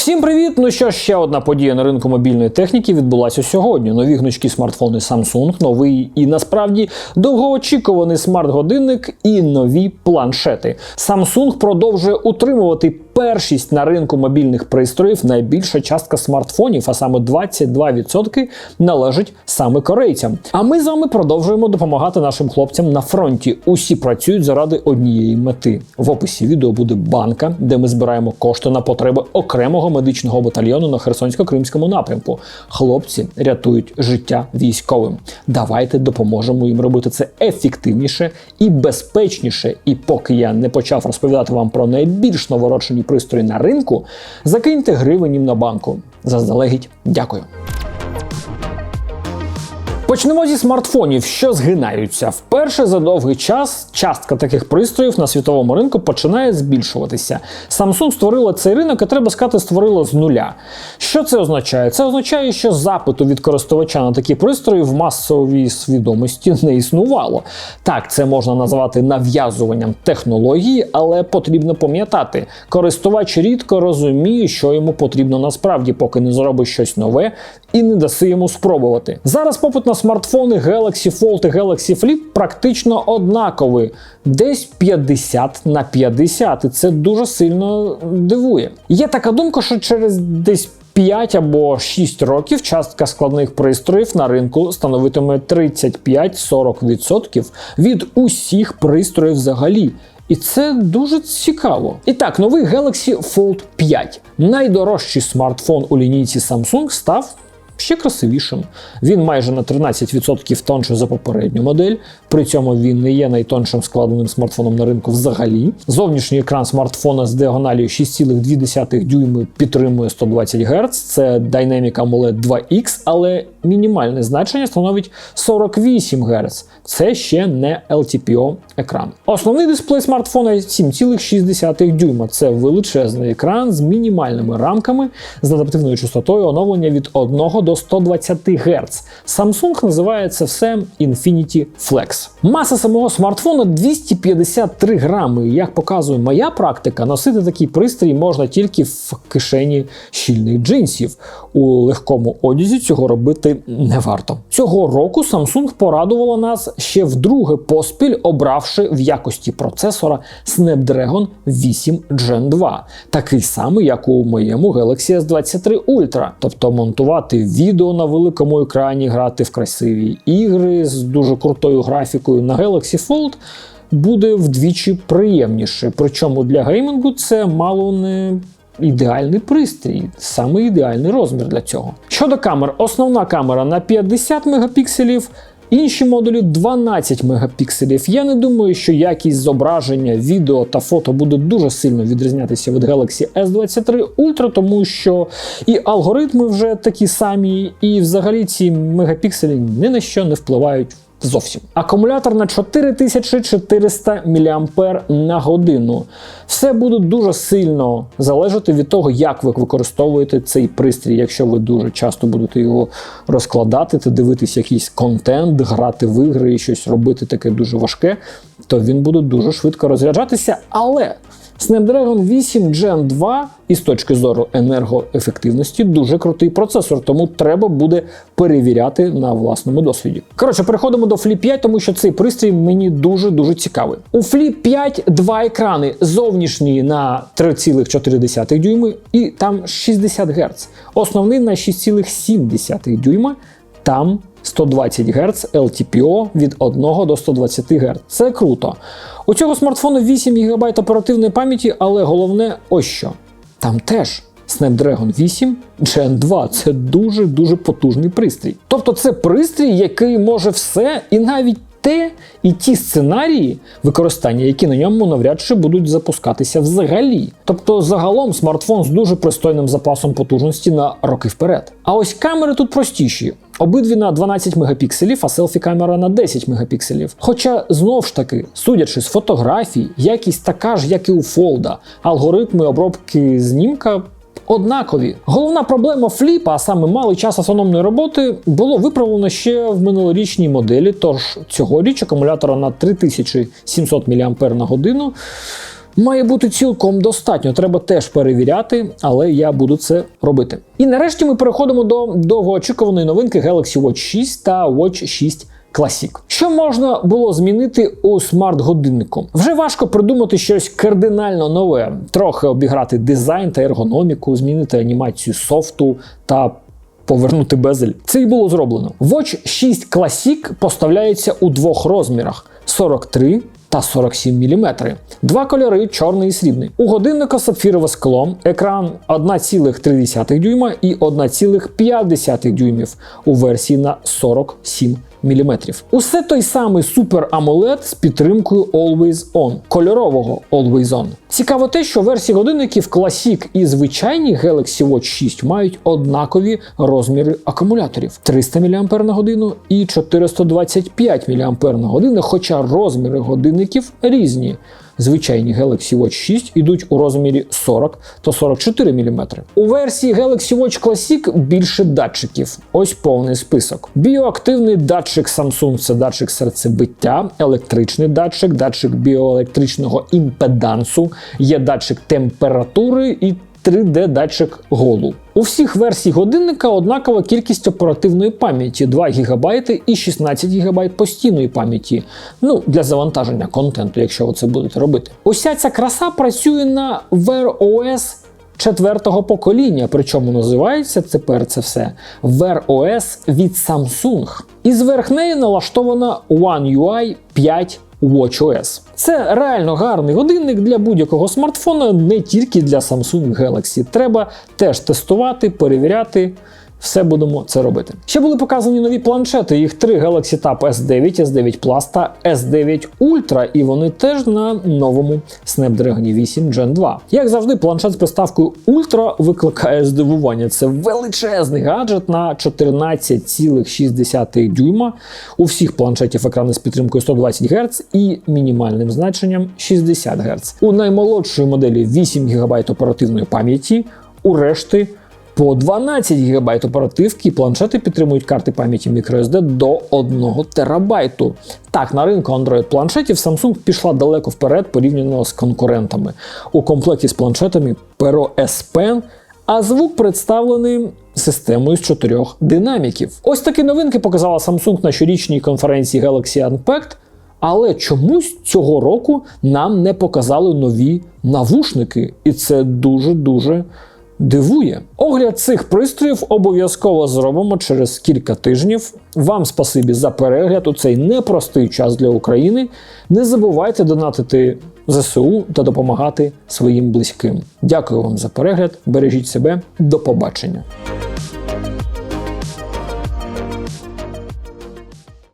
Всім привіт! Ну що, ще одна подія на ринку мобільної техніки відбулася сьогодні. Нові гнучкі смартфони Samsung, новий і насправді довгоочікуваний смарт-годинник і нові планшети. Samsung продовжує утримувати першість на ринку мобільних пристроїв. Найбільша частка смартфонів, а саме 22% належить саме корейцям. А ми з вами продовжуємо допомагати нашим хлопцям на фронті. Усі працюють заради однієї мети. В описі відео буде банка, де ми збираємо кошти на потреби окремого медичного батальйону на Херсонсько-Кримському напрямку. Хлопці рятують життя військовим. Давайте допоможемо їм робити це ефективніше і безпечніше. І поки я не почав розповідати вам про найбільш новороджені пристрої на ринку, закиньте гривень на банку. Заздалегідь дякую. Почнемо зі смартфонів, що згинаються. Вперше за довгий час частка таких пристроїв на світовому ринку починає збільшуватися. Samsung створила цей ринок, і треба сказати, створила з нуля. Що це означає? Це означає, що запиту від користувача на такі пристрої в масовій свідомості не існувало. Так, це можна назвати нав'язуванням технології, але потрібно пам'ятати, користувач рідко розуміє, що йому потрібно насправді, поки не зробить щось нове і не даси йому спробувати. Зараз попит на смартфони Galaxy Fold і Galaxy Flip практично однаковий, десь 50 на 50, і це дуже сильно дивує. Є така думка, що через десь 5 або 6 років частка складних пристроїв на ринку становитиме 35-40% від усіх пристроїв взагалі. І це дуже цікаво. І так, новий Galaxy Fold 5. Найдорожчий смартфон у лінійці Samsung став ще красивішим. Він майже на 13% тонше за попередню модель. При цьому він не є найтоншим складеним смартфоном на ринку взагалі. Зовнішній екран смартфона з діагоналію 6,2 дюйми підтримує 120 Гц. Це Dynamic AMOLED 2X, але мінімальне значення становить 48 Гц. Це ще не LTPO екран. Основний дисплей смартфона 7,6 дюйма. Це величезний екран з мінімальними рамками з адаптивною частотою оновлення від 1 до 120 Гц. Samsung називає це все Infinity Flex. Маса самого смартфона 253 грами. Як показує моя практика, носити такий пристрій можна тільки в кишені щільних джинсів. У легкому одязі цього робити не варто. Цього року Samsung порадувала нас ще вдруге поспіль, обравши в якості процесора Snapdragon 8 Gen 2, такий самий, як у моєму Galaxy S23 Ultra, тобто монтувати відео на великому екрані, грати в красиві ігри з дуже крутою графікою на Galaxy Fold буде вдвічі приємніше. Причому для геймінгу це мало не. Ідеальний пристрій, саме ідеальний розмір для цього. Щодо камер, основна камера на 50 мегапікселів, інші модулі 12 мегапікселів. Я не думаю, що якість зображення, відео та фото буде дуже сильно відрізнятися від Galaxy S23 Ultra, тому що і алгоритми вже такі самі, і взагалі ці мегапікселі ні на що не впливають. Зовсім акумулятор на 4400 мА на годину. Все буде дуже сильно залежати від того, як ви використовуєте цей пристрій. Якщо ви дуже часто будете його розкладати, та дивитись якийсь контент, грати в ігри і щось робити таке дуже важке, то він буде дуже швидко розряджатися. Але Snapdragon 8 Gen 2 із точки зору енергоефективності дуже крутий процесор, тому треба буде перевіряти на власному досвіді. Коротше, переходимо до Flip 5, тому що цей пристрій мені дуже-дуже цікавий. У Flip 5 два екрани: зовнішній на 3,4 дюйми і там 60 Гц. Основний на 6,7 дюйма. Там 120 Гц LTPO від 1 до 120 Гц. Це круто. У цього смартфону 8 ГБ оперативної пам'яті, але головне ось що. Там теж Snapdragon 8 Gen 2 це дуже-дуже потужний пристрій. Тобто це пристрій, який може все і навіть те і ті сценарії використання, які на ньому навряд чи будуть запускатися взагалі. Тобто, загалом смартфон з дуже пристойним запасом потужності на роки вперед. А ось камери тут простіші. Обидві на 12 мегапікселів, а селфі-камера на 10 мегапікселів. Хоча знов ж таки, судячи з фотографій, якість така ж, як і у Фолда, алгоритми обробки знімка. Однакові. Головна проблема фліпа, а саме малий час автономної роботи, було виправлено ще в минулорічній моделі. Тож цьогоріч акумулятора на 3700 мАч на годину має бути цілком достатньо. Треба теж перевіряти, але я буду це робити. І нарешті ми переходимо до довгоочікуваної новинки Galaxy Watch 6 та Watch 6 Classic. Що можна було змінити у смарт-годиннику? Вже важко придумати щось кардинально нове, трохи обіграти дизайн та ергономіку, змінити анімацію софту та повернути безель. Це і було зроблено. Watch 6 Classic поставляється у двох розмірах: 43 та 47 мм. Два кольори чорний і срібний. У годинника сапфірове скло, екран 1,3 дюйма і 1,5 дюймів у версії на 47 мм. Усе той самий Super AMOLED з підтримкою Always On, кольорового Always On. Цікаво те, що версії годинників Classic і звичайні Galaxy Watch 6 мають однакові розміри акумуляторів 300 мАч і 425 мАч, хоча розміри годинників різні. Звичайні Galaxy Watch 6 ідуть у розмірі 40 та 44 мм. У версії Galaxy Watch Classic більше датчиків. Ось повний список. Біоактивний датчик Samsung це датчик серцебиття, електричний датчик, датчик біоелектричного імпедансу, є датчик температури і 3D-датчик голу. У всіх версій годинника однакова кількість оперативної пам'яті 2 ГБ і 16 ГБ постійної пам'яті. Ну, для завантаження контенту, якщо ви це будете робити. Уся ця краса працює на Wear OS четвертого покоління, причому називається тепер це все Wear OS від Samsung. І зверх неї налаштована One UI 5 WatchOS. Це реально гарний годинник для будь-якого смартфона, не тільки для Samsung Galaxy. Треба теж тестувати, перевіряти. Все будемо це робити. Ще були показані нові планшети. Їх три Galaxy Tab S9, S9 Plus та S9 Ultra, і вони теж на новому Snapdragon 8 Gen 2. Як завжди, планшет з приставкою Ultra викликає здивування. Це величезний гаджет на 14,6 дюйма. У всіх планшетів екрани з підтримкою 120 Гц і мінімальним значенням 60 Гц. У наймолодшої моделі 8 ГБ оперативної пам'яті, у решти по 12 ГБ оперативки планшети підтримують карти пам'яті microSD до 1 терабайту. Так, на ринку Android планшетів Samsung пішла далеко вперед порівняно з конкурентами. У комплекті з планшетами Pero S Pen, а звук представлений системою з чотирьох динаміків. Ось такі новинки показала Samsung на щорічній конференції Galaxy Unpacked, але чомусь цього року нам не показали нові навушники, і це дуже-дуже дивує. Огляд цих пристроїв обов'язково зробимо через кілька тижнів. Вам спасибі за перегляд у цей непростий час для України. Не забувайте донатити ЗСУ та допомагати своїм близьким. Дякую вам за перегляд. Бережіть себе, до побачення.